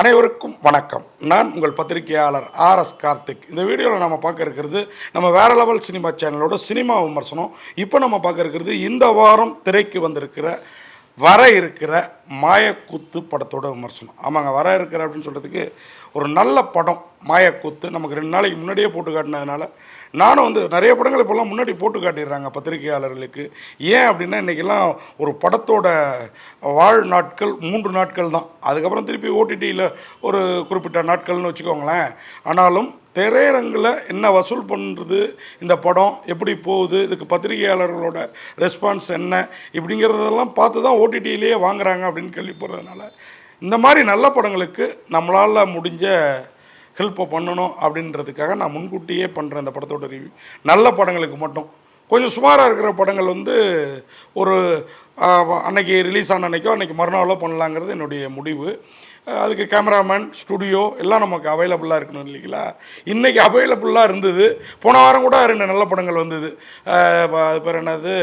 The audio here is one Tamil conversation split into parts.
அனைவருக்கும் வணக்கம். நான் உங்கள் பத்திரிகையாளர் ஆர் எஸ் கார்த்திக். இந்த வீடியோவில் நம்ம பார்க்க இருக்கிறது நம்ம வேற லெவல் சினிமா சேனலோட சினிமா விமர்சனம். இப்போ நம்ம பார்க்க இருக்கிறது இந்த வாரம் திரைக்கு வந்திருக்கிற வர இருக்கிற மாயக்கூத்து படத்தோட விமர்சனம். ஆமாங்க வர இருக்கிற அப்படின்னு சொல்கிறதுக்கு ஒரு நல்ல படம் மாயக்கூத்து. நமக்கு ரெண்டு நாளைக்கு முன்னாடியே போட்டு காட்டினதுனால நானும் வந்து நிறைய படங்கள் இப்போல்லாம் முன்னாடி போட்டு காட்டிடுறாங்க பத்திரிகையாளர்களுக்கு. ஏன் அப்படின்னா இன்றைக்கெல்லாம் ஒரு படத்தோட வாழ் நாட்கள் மூன்று நாட்கள் தான். அதுக்கப்புறம் திருப்பி ஓடிடியில் ஒரு குறிப்பிட்ட நாட்கள்னு வச்சுக்கோங்களேன். ஆனாலும் திரையரங்கில் என்ன வசூல் பண்ணுறது இந்த படம் எப்படி போகுது இதுக்கு பத்திரிகையாளர்களோட ரெஸ்பான்ஸ் என்ன இப்படிங்கிறதெல்லாம் பார்த்து தான் ஓடிடியிலேயே வாங்குறாங்க அப்படின்னு கேள்விப்படுறதுனால இந்த மாதிரி நல்ல படங்களுக்கு நம்மளால் முடிஞ்ச ஹெல்ப்பை பண்ணணும் அப்படின்றதுக்காக நான் முன்கூட்டியே பண்ணுறேன் இந்த படத்தோட ரிவ்யூ நல்ல படங்களுக்கு மட்டும். கொஞ்சம் சுமாராக இருக்கிற படங்கள் வந்து ஒரு அன்னைக்கு ரிலீஸ் ஆன அன்னைக்கோ அன்றைக்கி மறுநாளோ பண்ணலாங்கிறது என்னுடைய முடிவு. அதுக்கு கேமராமேன் ஸ்டுடியோ எல்லாம் நமக்கு அவைலபிளாக இருக்கணும் இல்லைங்களா? இன்றைக்கி அவைலபிளாக இருந்தது. போன வாரம் கூட ரெண்டு நல்ல படங்கள் வந்தது. அது பேர் என்னது?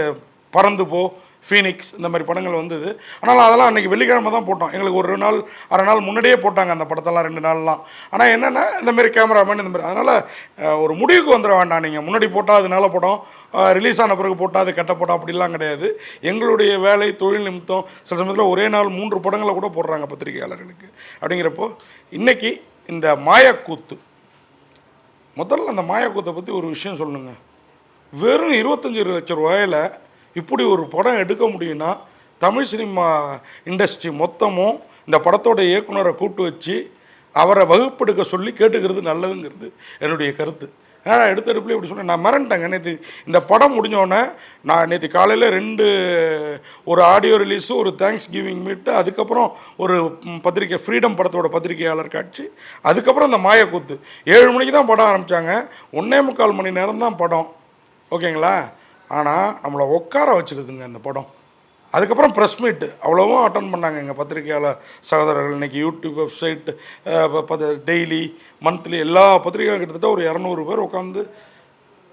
பறந்து போ ஃபீனிக்ஸ் இந்த மாதிரி படங்கள் வந்தது. ஆனால் அதெல்லாம் அன்றைக்கி வெள்ளிக்கிழமை தான் போட்டோம். எங்களுக்கு ஒரு நாள் அரை நாள் முன்னாடியே போட்டாங்க அந்த படத்தெல்லாம் ரெண்டு நாள்லாம். ஆனால் என்னென்னா இந்தமாரி கேமராமேன் இந்தமாரி அதனால் ஒரு முடிவுக்கு வந்துட வேண்டாம். நீங்கள் முன்னாடி போட்டால் அது நல்ல படம். ரிலீஸ் ஆன பிறகு போட்டால் அது கெட்ட படம் அப்படிலாம் கிடையாது. எங்களுடைய வேலை தொழில் நிமித்தம் சில சமயத்தில் ஒரே நாள் மூன்று படங்களை கூட போடுறாங்க பத்திரிகையாளர்களுக்கு. அப்படிங்கிறப்போ இன்றைக்கி இந்த மாயக்கூத்து. முதல்ல அந்த மாயக்கூத்தை பற்றி ஒரு விஷயம் சொல்லணுங்க வெறும் இருபத்தஞ்சி லட்சம் ரூபாயில் இப்படி ஒரு படம் எடுக்க முடியும்னா தமிழ் சினிமா இண்டஸ்ட்ரி மொத்தமும் இந்த படத்தோட இயக்குனரை கூப்பிட்டு வச்சு அவரை வகுப்பெடுக்க சொல்லி கேட்டுக்கிறது நல்லதுங்கிறது என்னுடைய கருத்து. ஏன்னா எடுத்தெடுப்புல இப்படி சொன்னேன் நான் மறந்துட்டேங்க நேற்று இந்த படம் முடிஞ்சோடனே நான் நேற்று காலையில் ரெண்டு ஒரு ஆடியோ ரிலீஸும் ஒரு தேங்க்ஸ் கிவிங் மீட்டு அதுக்கப்புறம் ஒரு பத்திரிக்கை ஃப்ரீடம் படத்தோட பத்திரிகையாளர் காட்சி அதுக்கப்புறம் இந்த மாயக்கூத்து. ஏழு மணிக்கு தான் படம் ஆரம்பித்தாங்க ஒன்றே முக்கால் மணி நேரம் தான் படம். ஓகேங்களா? ஆனால் நம்மளை உட்கார வச்சுருதுங்க இந்த படம். அதுக்கப்புறம் ப்ரெஸ் மீட்டு அவ்வளோவும் அட்டன் பண்ணாங்க எங்கள் பத்திரிகையாளர் சகோதரர்கள். இன்றைக்கி யூடியூப் வெப்சைட் டெய்லி மந்த்லி எல்லா பத்திரிகைகளும் கிட்டத்தட்ட ஒரு இரநூறு பேர் உட்காந்து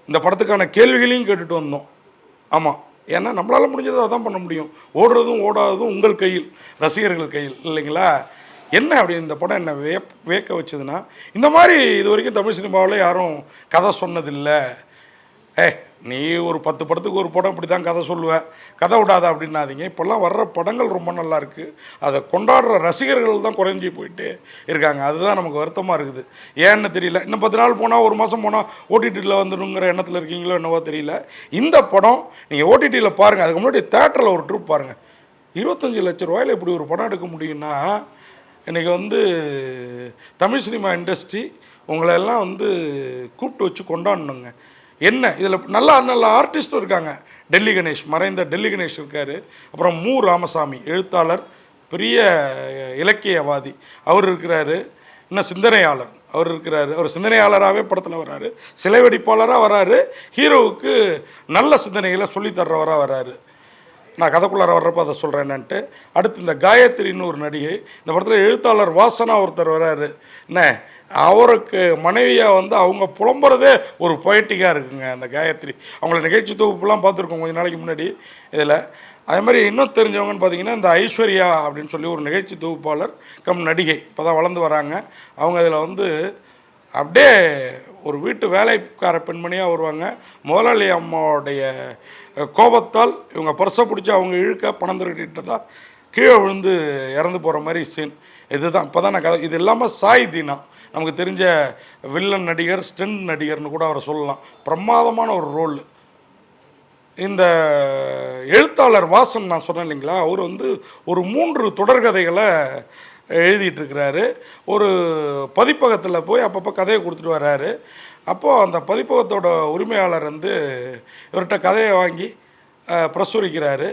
இந்த படத்துக்கான கேள்விகளையும் கேட்டுட்டு வந்தோம். ஆமாம் ஏன்னா நம்மளால் முடிஞ்சதை அதான் பண்ண முடியும். ஓடுறதும் ஓடாததும் உங்கள் கையில் ரசிகர்கள் கையில் இல்லைங்களா? என்ன அப்படி இந்த படம் என்ன வே வேக்க வச்சதுன்னா இந்த மாதிரி இது வரைக்கும் தமிழ் சினிமாவில் யாரும் கதை சொன்னதில்லை. ஏ நீ ஒரு பத்து படத்துக்கு ஒரு படம் இப்படி தான் கதை சொல்லுவ. கதை விடாத அப்படின்னாதீங்க. இப்போல்லாம் வர்ற படங்கள் ரொம்ப நல்லா இருக்குது அதை கொண்டாடுற ரசிகர்கள் தான் குறைஞ்சி போயிட்டு இருக்காங்க. அதுதான் நமக்கு வருத்தமாக இருக்குது. ஏன்னு தெரியல. இன்னும் பத்து நாள் போனால் ஒரு மாதம் போனால் ஓடிடியில் வந்துடுங்கிற எண்ணத்தில் இருக்கீங்களோ என்னவோ தெரியல. இந்த படம் நீங்கள் ஓடிடியில் பாருங்கள் அதுக்கு முன்னாடி தேட்டரில் ஒரு ட்ரூப் பாருங்கள் இருபத்தஞ்சி லட்ச ரூபாயில் இப்படி ஒரு படம் எடுக்க முடியும்னா இன்றைக்கி வந்து தமிழ் சினிமா இண்டஸ்ட்ரி உங்களை எல்லாம் வந்து கூப்பிட்டு வச்சு கொண்டாடணுங்க. என்ன? இதில் நல்லா நல்ல ஆர்டிஸ்ட்டும் இருக்காங்க. டெல்லி கணேஷ் மறைந்த டெல்லி கணேஷ் இருக்கார். அப்புறம் மு ராமசாமி எழுத்தாளர் பெரிய இலக்கியவாதி. அவர் இருக்கிறாரு. இன்னும் சிந்தனையாளர். அவர் இருக்கிறாரு. அவர் சிந்தனையாளராகவே படத்தில் வராரு. சிலை வெடிப்பாளராக வராரு. ஹீரோவுக்கு நல்ல சிந்தனைகளை சொல்லித் தர்றவராக வராரு. நான் கதைக்குள்ளார வர்றப்ப அதை சொல்கிறேன் என்னன்ட்டு. அடுத்து இந்த காயத்ரின்னு ஒரு நடிகை. இந்த படத்தில் எழுத்தாளர் வாசனா ஒருத்தர் வராரு. என்ன? அவருக்கு மனைவியாக வந்து அவங்க புலம்புறதே ஒரு பொயட்டிக்காக இருக்குங்க அந்த காயத்ரி. அவங்கள நிகழ்ச்சி தொகுப்புலாம் பார்த்துருக்கோம் கொஞ்ச நாளைக்கு முன்னாடி இதில். அதே மாதிரி இன்னும் தெரிஞ்சவங்கன்னு பார்த்தீங்கன்னா இந்த ஐஸ்வர்யா அப்படின்னு சொல்லி ஒரு நிகழ்ச்சி தொகுப்பாளர் கம் நடிகை இப்போ தான் வளர்ந்து வராங்க. அவங்க அதில் வந்து அப்படியே ஒரு வீட்டு வேலைக்கார பெண்மணியாக வருவாங்க. முதலாளி அம்மாவுடைய கோபத்தால் இவங்க பர்ஸை பிடிச்சி அவங்க இழுக்க பணம் திருட்டிட்டு தான் கீழே விழுந்து இறந்து போகிற மாதிரி சீன் இதுதான். இப்போ தான் நான் கதை இது இல்லாமல் சாய் தீனா. நமக்கு தெரிஞ்ச வில்லன் நடிகர் ஸ்டென்ட் நடிகர்னு கூட அவரை சொல்லலாம். பிரமாதமான ஒரு ரோல் இந்த எழுத்தாளர் வாசன் நான் சொன்னேன் இல்லைங்களா அவர் வந்து ஒரு மூன்று தொடர்கதைகளை எழுதிட்டுருக்கிறாரு ஒரு பதிப்பகத்தில் போய் அப்பப்போ கதையை கொடுத்துட்டு வர்றாரு. அப்போது அந்த பதிப்பகத்தோட உரிமையாளர் வந்து இவர்கிட்ட கதையை வாங்கி பிரசுரிக்கிறாரு.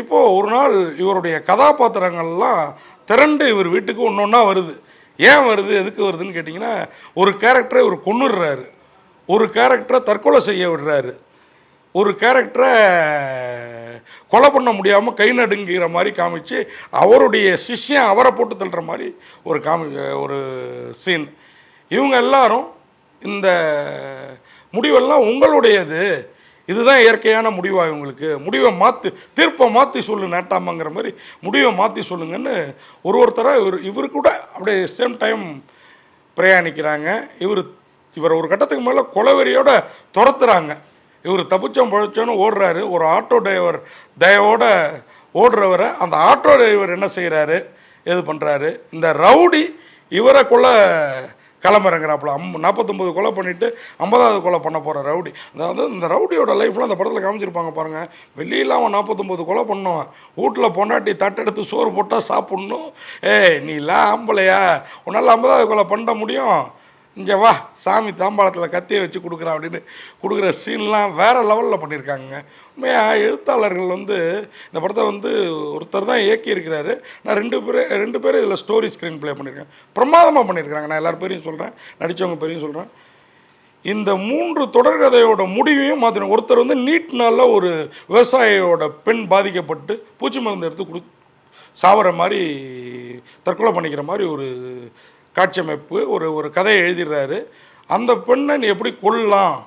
இப்போது ஒரு நாள் இவருடைய கதாபாத்திரங்கள்லாம் திரண்டு இவர் வீட்டுக்கு ஒன்று ஒன்றா வருது. ஏன் வருது எதுக்கு வருதுன்னு கேட்டிங்கன்னா ஒரு கேரக்டரை இவர் கொண்டுடுறாரு ஒரு கேரக்டரை தற்கொலை செய்ய விடுறாரு. ஒரு கேரக்டரை கொலை பண்ண முடியாமல் கை நடுங்கிற மாதிரி காமிச்சு அவருடைய சிஷ்யம் அவரை போட்டு தள்ளுற மாதிரி ஒரு காமி ஒரு சீன் இவங்க எல்லாரும் இந்த முடிவெல்லாம் உங்களுடையது. இதுதான் இயற்கையான முடிவா இவங்களுக்கு? முடிவை மாற்றி தீர்ப்பை மாற்றி சொல்லு நேட்டாமங்கிற மாதிரி முடிவை மாற்றி சொல்லுங்கன்னு ஒரு ஒருத்தராக இவர் இவர் கூட அப்படியே சேம் டைம் பிரயாணிக்கிறாங்க. இவர் இவர் ஒரு கட்டத்துக்கு மேலே கொலவெறியோட துரத்துறாங்க. இவர் தப்பிச்சோம் பழச்சோன்னு ஓடுறாரு. ஒரு ஆட்டோ டிரைவர் தயவோட ஓடுறவரை அந்த ஆட்டோ டிரைவர் என்ன செய்கிறாரு எது பண்ணுறாரு இந்த ரவுடி இவரை கொள்ள கிளம்புறங்கிறாப்புல அம் நாற்பத்தொம்பது கொலை பண்ணிவிட்டு ஐம்பதாவது கொலை பண்ண போகிற ரவுடி. அதாவது இந்த ரவுடியோட லைஃப்பில் அந்த படத்தில் காமிச்சிருப்பாங்க பாருங்கள் வெளியில் அவன் நாற்பத்தொம்பது கொலை பண்ணுவான். வீட்டில் பொண்டாட்டி தட்டெடுத்து சோறு போட்டால் சாப்பிட்ணும். ஏய் நீ இல்லை ஆம்பளையா? உன்னால் ஐம்பதாவது கொலை பண்ண முடியும். இங்கே வா சாமி தாம்பாளத்தில் கத்தியை வச்சு கொடுக்குறா அப்படின்னு கொடுக்குற சீன்லாம் வேறு லெவலில் பண்ணியிருக்காங்க. உண்மையாக எழுத்தாளர்கள் வந்து இந்த படத்தை வந்து ஒருத்தர் தான் இயக்கியிருக்கிறாரு. நான் ரெண்டு பேர் ரெண்டு பேர் இதில் ஸ்டோரி ஸ்க்ரீன் ப்ளே பண்ணியிருக்கேன். பிரமாதமாக பண்ணியிருக்கிறாங்க. நான் எல்லார் பேரையும் சொல்கிறேன் நடித்தவங்க பேரையும் சொல்கிறேன் இந்த மூன்று தொடர்கதையோட முடிவையும் மாற்றணும் ஒருத்தர் வந்து நீட்னால ஒரு விவசாயியோட பெண் பாதிக்கப்பட்டு பூச்சி மருந்து எடுத்து கொடு சாவர மாதிரி தற்கொலை பண்ணிக்கிற மாதிரி ஒரு காட்சியமைப்பு ஒரு ஒரு கதையை எழுதிடுறாரு. அந்த பெண்ணை நீ எப்படி கொல்லலாம்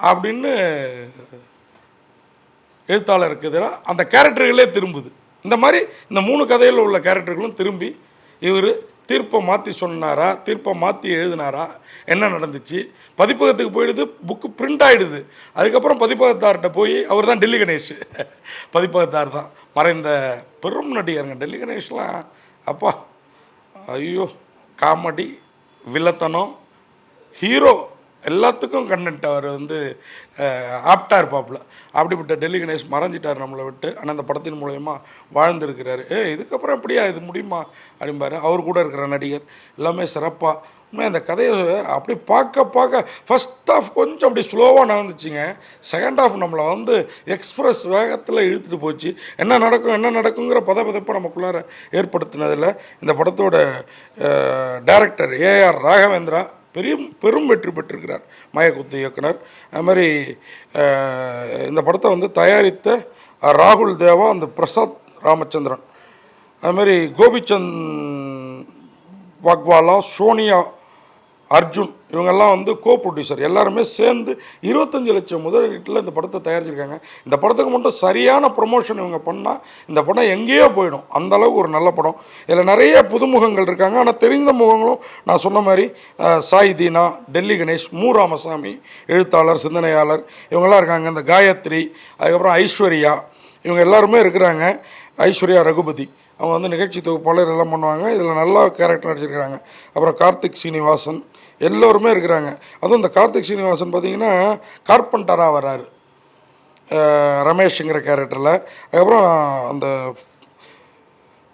அப்படின்னு எழுத்தாளருக்கு எதிராக அந்த கேரக்டர்களே திரும்புது. இந்த மாதிரி இந்த மூணு கதையில் உள்ள கேரக்டர்களும் திரும்பி இவர் தீர்ப்பை மாற்றி சொன்னாரா தீர்ப்பை மாற்றி எழுதினாரா என்ன நடந்துச்சு? பதிப்பகத்துக்கு போயிடுது புக்கு பிரிண்ட் ஆகிடுது அதுக்கப்புறம் பதிப்பகத்தார்கிட்ட போய் அவர் தான் டெல்லி கணேஷ். பதிப்பகத்தார் தான். மறைந்த பெரும் நடிகருங்க டெல்லி கணேஷ்லாம். அப்பா ஐயோ. కామెడీ విలతనం హీరో எல்லாத்துக்கும் கண்டென்ட் அவர் வந்து ஆப்டாக இருப்பாப்புல. அப்படிப்பட்ட டெல்லி கணேஷ் மறைஞ்சிட்டார் நம்மளை விட்டு. ஆனால் அந்த படத்தின் மூலயமா வாழ்ந்துருக்கிறாரு. ஏ இதுக்கப்புறம் எப்படியா இது முடியுமா? அப்படிம்பாரு. அவர் கூட இருக்கிற நடிகர். எல்லாமே சிறப்பாக உண்மை அந்த கதையை அப்படி பார்க்க பார்க்க ஃபஸ்ட் ஆஃப் கொஞ்சம் அப்படி ஸ்லோவாக நடந்துச்சுங்க. செகண்ட் ஆஃப் நம்மளை வந்து எக்ஸ்ப்ரெஸ் வேகத்தில் இழுத்துட்டு போச்சு. என்ன நடக்கும் என்ன நடக்குங்கிற பதப்பதப்பை நமக்குள்ளார ஏற்படுத்தினதில் இந்த படத்தோட டைரக்டர் ஏஆர் ராகவேந்திரா பெரிய பெரும் வெற்றி பெற்றிருக்கிறார் மயக்குத்து இயக்குனர். அது மாதிரி இந்த படத்தை வந்து தயாரித்த ராகுல் தேவா அந்த பிரசாத் ராமச்சந்திரன். அதுமாரி கோபிச்சந்த் வாக்வாலா சோனியா அர்ஜுன் இவங்கெல்லாம் வந்து கோ ப்ரொடியூசர் எல்லாருமே சேர்ந்து இருபத்தஞ்சு லட்சம் முதலீட்டில் இந்த படத்தை தயாரிச்சிருக்காங்க. இந்த படத்துக்கு மட்டும் சரியான ப்ரொமோஷன் இவங்க பண்ணால் இந்த படம் எங்கேயோ போயிடும். அந்த அளவுக்கு ஒரு நல்ல படம். இதில் நிறைய புதுமுகங்கள் இருக்காங்க. ஆனால் தெரிந்த முகங்களும் நான் சொன்ன மாதிரி சாய் தீனா டெல்லி கணேஷ் மு. ராமசாமி எழுத்தாளர் சிந்தனையாளர் இவங்கெல்லாம் இருக்காங்க. இந்த காயத்ரி அதுக்கப்புறம் ஐஸ்வர்யா இவங்க எல்லாருமே இருக்கிறாங்க. ஐஸ்வர்யா ரகுபதி. அவங்க வந்து நிகழ்ச்சி தொகுப்பாளர் எல்லாம் பண்ணுவாங்க. இதில் நல்லா கேரக்டர் நடிச்சிருக்கிறாங்க. அப்புறம் கார்த்திக் சீனிவாசன் எல்லோருமே இருக்கிறாங்க. அதுவும் இந்த கார்த்திக் சீனிவாசன் பார்த்தீங்கன்னா கார்பெண்டராக வர்றாரு ரமேஷுங்கிற கேரக்டரில் அதுக்கப்புறம் அந்த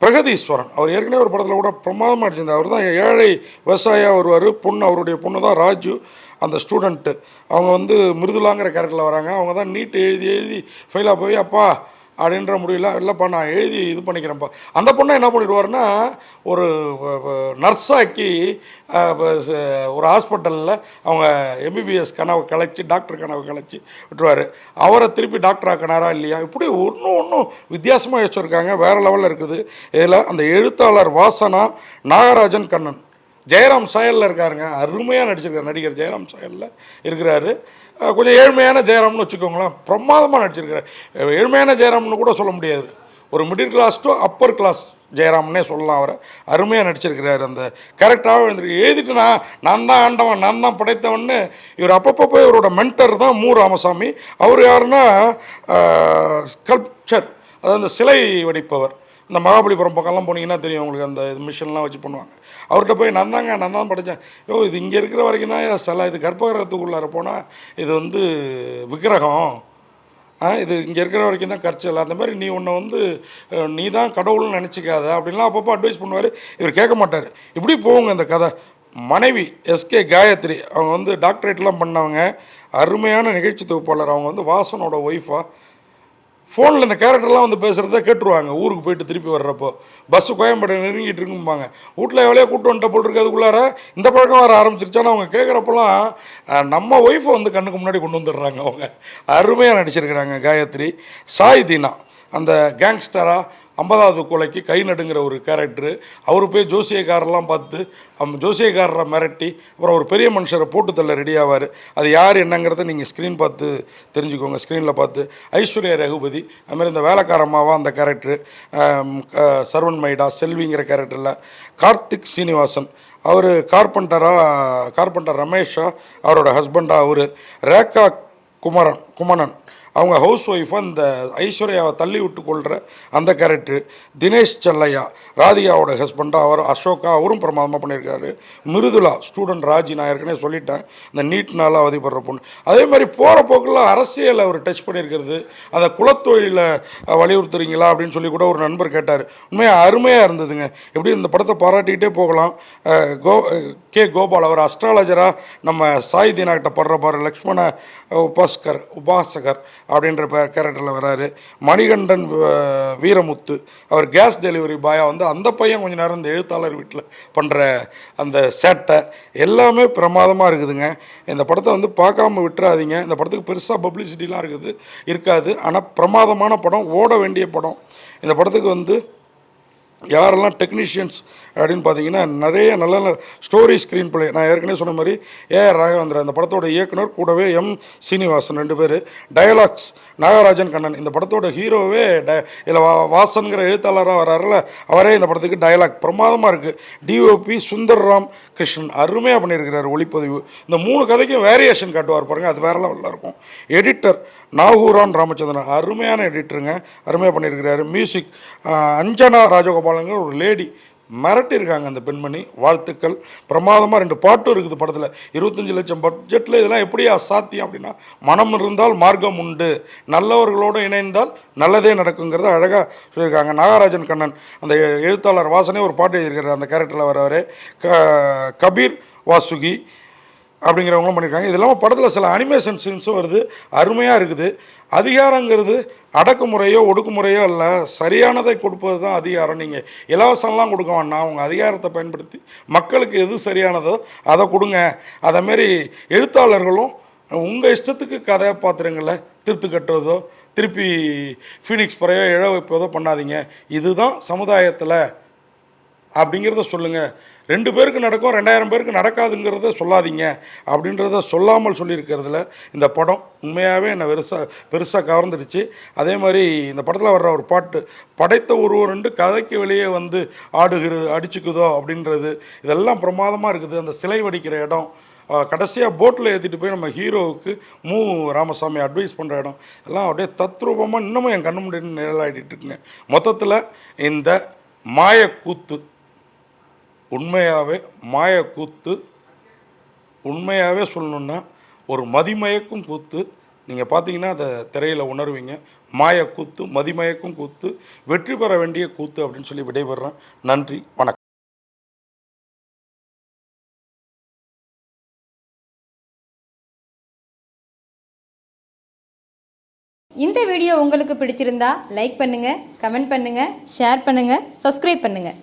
பிரகதீஸ்வரன் அவர் ஏற்கனவே ஒரு படத்தில் கூட பிரமாதமாக அடிச்சிருந்தார் அவர் தான் ஏழை விவசாயியாக வருவார். பொண்ணு அவருடைய பொண்ணு தான் ராஜு அந்த ஸ்டூடெண்ட்டு அவங்க வந்து மிருதுலாங்கிற கேரக்டரில் வராங்க. அவங்க தான் நீட் எழுதி எழுதி ஃபெயிலாக போய் அப்பா அப்படின்ற முடியல இல்லைப்பா நான் எழுதி இது பண்ணிக்கிறேன்ப்பா. அந்த பொண்ணை என்ன பண்ணிடுவார்னா ஒரு நர்ஸாக்கி ஒரு ஹாஸ்பிட்டலில் அவங்க எம்பிபிஎஸ் கனவு கலைச்சி டாக்டர் கனவு கலைச்சி விட்டுருவார். அவரை திருப்பி டாக்டர் ஆக்கினாரா இல்லையா? இப்படி ஒன்றும் ஒன்றும் வித்தியாசமாக வச்சுருக்காங்க வேறு லெவலில் இருக்குது. இதில் அந்த எழுத்தாளர் வாசனா நாகராஜன் கண்ணன். ஜெயராம் சாயலில் இருக்காருங்க. அருமையாக நடிச்சிருக்காரு. நடிகர் ஜெயராம் சாயலில் இருக்கிறாரு. கொஞ்சம் ஏழ்மையான ஜெயராம்னு வச்சுக்கோங்களேன். பிரமாதமாக நடிச்சிருக்கிறார். ஏழ்மையான ஜெயராம்னு கூட சொல்ல முடியாது. ஒரு middle class to upper class ஜெயராம்னே சொல்லலாம் அவரை. அருமையாக நடிச்சிருக்கிறார் அந்த கரெக்டாக எழுந்திருக்கு எழுதிட்டுனா நான் நான் தான் ஆண்டவன் நான் தான் படைத்தவன்னு இவர் அப்பப்போ போய் இவரோட மென்டர் தான் மு. ராமசாமி. அவர் யாருன்னா ஸ்கல்ப்சர் அதாவது அந்த சிலை வடிப்பவர். இந்த மகாபலிபுரம் பக்கம்லாம் போனீங்கன்னா தெரியும் உங்களுக்கு அந்த இது மிஷின்லாம் வச்சு பண்ணுவாங்க. அவர்கிட்ட போய் நான் தாங்க நான் தான் படித்தேன். யோ இது இங்கே இருக்கிற வரைக்கும் தான் சில இது கர்ப்பகிரகத்துக்குள்ளார போனால் இது வந்து விக்கிரகம். இது இங்கே இருக்கிற வரைக்கும் தான் கற்சல். அந்த மாதிரி நீ உன்னை வந்து நீ தான் கடவுள்னு நினச்சிக்காத. அப்படின்லாம் அப்பப்போ அட்வைஸ் பண்ணுவார். இவர் கேட்க மாட்டார். இப்படி போகுங்க இந்த கதை. மனைவி எஸ்கே காயத்ரி அவங்க வந்து டாக்டரேட்லாம் பண்ணவங்க. அருமையான நிகழ்ச்சி தொகுப்பாளர். அவங்க வந்து வாசனோட ஒய்ஃபாக ஃபோனில் இந்த கேரக்டர்லாம் வந்து பேசுகிறத கேட்டுருவாங்க. ஊருக்கு போயிட்டு திருப்பி வர்றப்போ. பஸ்ஸு கோயம்பேடு நெருங்கிட்டு இருக்கும்பாங்க. வீட்டில் எவ்வளோ கூட்டு வந்துட்ட போல் இருக்கு அதுக்குள்ளார இந்த பழக்கம் வர ஆரம்பிச்சிருச்சான்னு அவங்க கேட்குறப்பெல்லாம் நம்ம ஒய்ஃபை வந்து கண்ணுக்கு முன்னாடி கொண்டு வந்துடுறாங்க அவங்க. அருமையாக நடிச்சிருக்கிறாங்க காயத்ரி. சாய் தீனா அந்த கேங்ஸ்டராக ஐம்பதாவது கொலைக்கு கை நடுங்கிற ஒரு கேரக்டரு அவர் போய் ஜோசியக்காரெல்லாம் பார்த்து ஜோசியக்காரரை மிரட்டி அப்புறம் ஒரு பெரிய மனுஷரை போட்டு தள்ள ரெடி ஆவார். அது யார் என்னங்கிறத நீங்கள் ஸ்க்ரீன் பார்த்து தெரிஞ்சுக்கோங்க. ஸ்க்ரீனில் பார்த்து ஐஸ்வர்யா ரகுபதி அதுமாதிரி இந்த வேலைக்காரம்மாவா அந்த கேரக்டரு சர்வன் மைடா செல்விங்கிற கேரக்டரில் கார்த்திக் சீனிவாசன். அவர் கார்பெண்டராக கார்பெண்டர் ரமேஷா அவரோட ஹஸ்பண்டாக அவர். ரேகா குமரன் குமணன். அவங்க ஹவுஸ் ஒய்ஃபாக இந்த ஐஸ்வர்யாவை தள்ளி விட்டு கொள்கிற அந்த கேரக்டர் தினேஷ் செல்லையா. ராதிகாவோட ஹஸ்பண்டாக அவர் அசோகா அவரும் பிரமாதமாக பண்ணியிருக்காரு. மிருதுலா ஸ்டூடெண்ட் ராஜி நான் ஏற்கனவே சொல்லிட்டேன். இந்த நீட்னால அவதிப்படுற பொண்ணு. அதே மாதிரி போகிற போக்கில் அரசியலை அவர் டச் பண்ணியிருக்கிறது. அந்த குலத்தொழிலை வலியுறுத்துறீங்களா அப்படின்னு சொல்லி கூட ஒரு நண்பர் கேட்டார். உண்மையாக அருமையாக இருந்ததுங்க. எப்படி இந்த படத்தை பாராட்டிக்கிட்டே போகலாம். கோ கே கோபால் அவர் அஸ்ட்ராலஜராக நம்ம சாய் தீனாக்கிட்ட படுற பாரு லக்ஷ்மண உபாஸ்கர் உபாசகர் அப்படின்ற பேர் கேரக்டரில் வராரு. மணிகண்டன் வீரமுத்து அவர் கேஸ் டெலிவரி பாயாக வந்து அந்த பையன் கொஞ்ச நேரம் இந்த எழுத்தாளர் வீட்டில் பண்ணுற அந்த சேட்டை எல்லாமே பிரமாதமாக இருக்குதுங்க. இந்த படத்தை வந்து பார்க்காம விட்டுறாதீங்க. இந்த படத்துக்கு பெருசாக பப்ளிசிட்டிலாம் இருக்குது இருக்காது. ஆனால் பிரமாதமான படம் ஓட வேண்டிய படம். இந்த படத்துக்கு வந்து யாரெல்லாம் டெக்னீஷியன்ஸ் அப்படின்னு பார்த்தீங்கன்னா நிறைய நல்ல நல்ல ஸ்டோரி ஸ்க்ரீன் பிளே நான் ஏற்கனவே சொன்ன மாதிரி ஏஆர் ராகவேந்திரா இந்த படத்தோட இயக்குனர் கூடவே எம் சீனிவாசன் ரெண்டு பேர். டயலாக்ஸ் நாகராஜன் கண்ணன் இந்த படத்தோட ஹீரோவே ட இதில் வா வாசனுங்கிற எழுத்தாளராக வராருல அவரே இந்த படத்துக்கு டயலாக் பிரமாதமாக இருக்குது டிஓபி சுந்தர்ராம் கிருஷ்ணன் அருமையாக பண்ணியிருக்கிறார் ஒளிப்பதிவு. இந்த மூணு கதைக்கும் வேரியேஷன் காட்டுவார் பாருங்கள் அது வேற லெவலில் இருக்கும். எடிட்டர் நாகூரான் ராமச்சந்திரன். அருமையான எடிட்டருங்க அருமையாக பண்ணியிருக்கிறாரு. மியூசிக் அஞ்சனா ராஜகோபாலங்கிற ஒரு லேடி மிரட்டியிருக்காங்க அந்த பெண்மணி. வாழ்த்துக்கள். பிரமாதமாக ரெண்டு பாட்டும் இருக்குது படத்தில். இருபத்தஞ்சி லட்சம் பட்ஜெட்டில் இதெல்லாம் எப்படியா சாத்தியம் அப்படின்னா மனம் இருந்தால் மார்க்கம் உண்டு. நல்லவர்களோடு இணைந்தால் நல்லதே நடக்குங்கிறத அழகாக சொல்லியிருக்காங்க. நாகராஜன் கண்ணன் அந்த எழுத்தாளர் வாசனே ஒரு பாட்டு எழுதியிருக்கிறார். அந்த கேரக்டரில் வரவர் க கபீர் வாசுகி. அப்படிங்கிறவங்களும் பண்ணியிருக்காங்க. இது இல்லாமல் படத்தில் சில அனிமேஷன் சீன்ஸும் வருது. அருமையாக இருக்குது. அதிகாரங்கிறது அடக்குமுறையோ ஒடுக்குமுறையோ இல்லை சரியானதை கொடுப்பது தான் அதிகாரம். நீங்கள் இலவசம்லாம் கொடுக்க வேண்டாம். அவங்க அதிகாரத்தை பயன்படுத்தி மக்களுக்கு எது சரியானதோ அதை கொடுங்க. அதேமாரி எழுத்தாளர்களும் உங்கள் இஷ்டத்துக்கு கதாபாத்திரங்களை திருத்து கட்டுறதோ திருப்பி ஃபீனிக்ஸ் பறையோ இழ வைப்பதோ பண்ணாதீங்க. இதுதான் சமுதாயத்தில் அப்படிங்கிறத சொல்லுங்கள் ரெண்டு பேருக்கு நடக்கும் ரெண்டாயிரம் பேருக்கு நடக்காதுங்கிறத சொல்லாதீங்க. அப்படின்றத சொல்லாமல் சொல்லியிருக்கிறதுல இந்த படம் உண்மையாகவே என்னை பெருசாக பெருசாக கவர்ந்துடுச்சு. அதே மாதிரி இந்த படத்தில் வர்ற ஒரு பாட்டு படைத்த ஒருவர் ரெண்டு கதைக்கு வெளியே வந்து ஆடுகிறது அடிச்சுக்குதோ அப்படின்றது. இதெல்லாம் பிரமாதமாக இருக்குது. அந்த சிலை வடிக்கிற இடம் கடைசியாக போட்டில் ஏற்றிட்டு போய் நம்ம ஹீரோவுக்கு மு. ராமசாமி அட்வைஸ் பண்ணுற இடம் எல்லாம் அப்படியே தத்ரூபமாக இன்னமும் என் கண்ணு முன்னாடி நிழலாடிட்டு இருக்குங்க. மொத்தத்தில் இந்த மாயக்கூத்து. உண்மையாகவே மாயக்கூத்து உண்மையாகவே சொல்லணுன்னா ஒரு மதிமயக்கும் கூத்து. நீங்கள் பார்த்தீங்கன்னா அதை திரையில் உணர்வீங்க. மாயக்கூத்து மதிமயக்கும் கூத்து வெற்றி பெற வேண்டிய கூத்து அப்படின்னு சொல்லி விடைபெறுறேன். நன்றி வணக்கம். இந்த வீடியோ உங்களுக்கு பிடிச்சிருந்தா லைக் பண்ணுங்கள் கமெண்ட் பண்ணுங்கள் ஷேர் பண்ணுங்கள் சப்ஸ்கிரைப் பண்ணுங்கள்